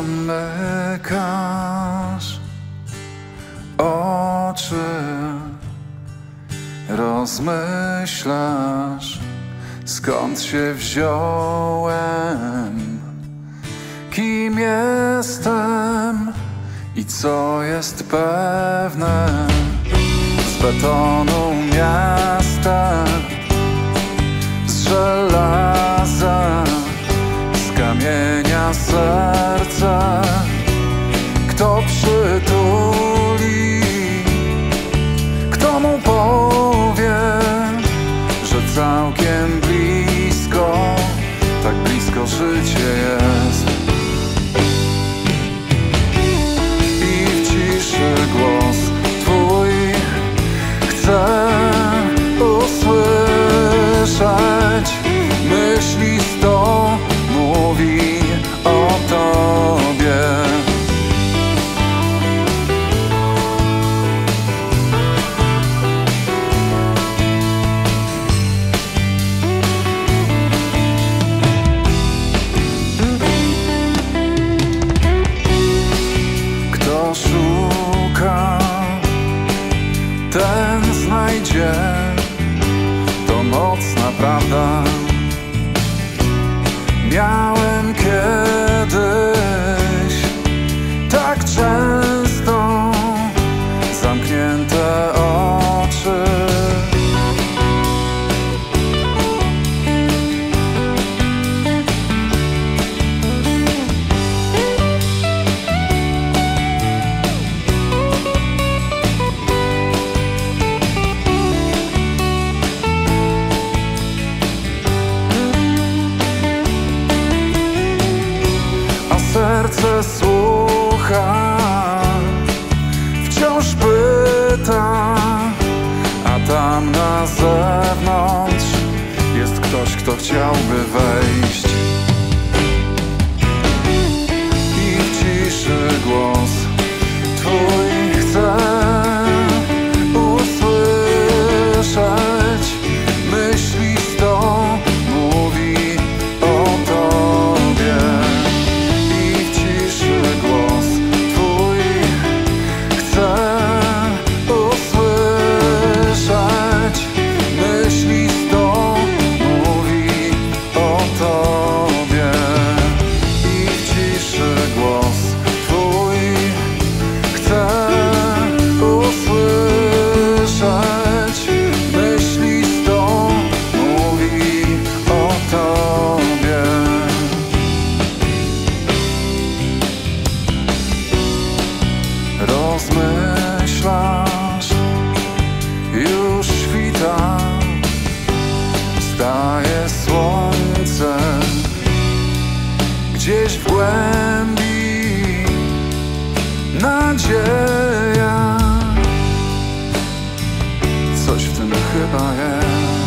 zamykasz oczy, rozmyślasz, skąd się wziąłem, kim jestem i co jest pewne. Z betonu miasta, z żelaza, Kto przytuli, ten znajdzie. To mocna prawda. Miałem słucha, wciąż pyta, a tam na zewnątrz jest ktoś, kto chciałby wejść. Rozmyślasz, już świta, staje słońce gdzieś w głębi nadzieja. Coś w tym chyba jest.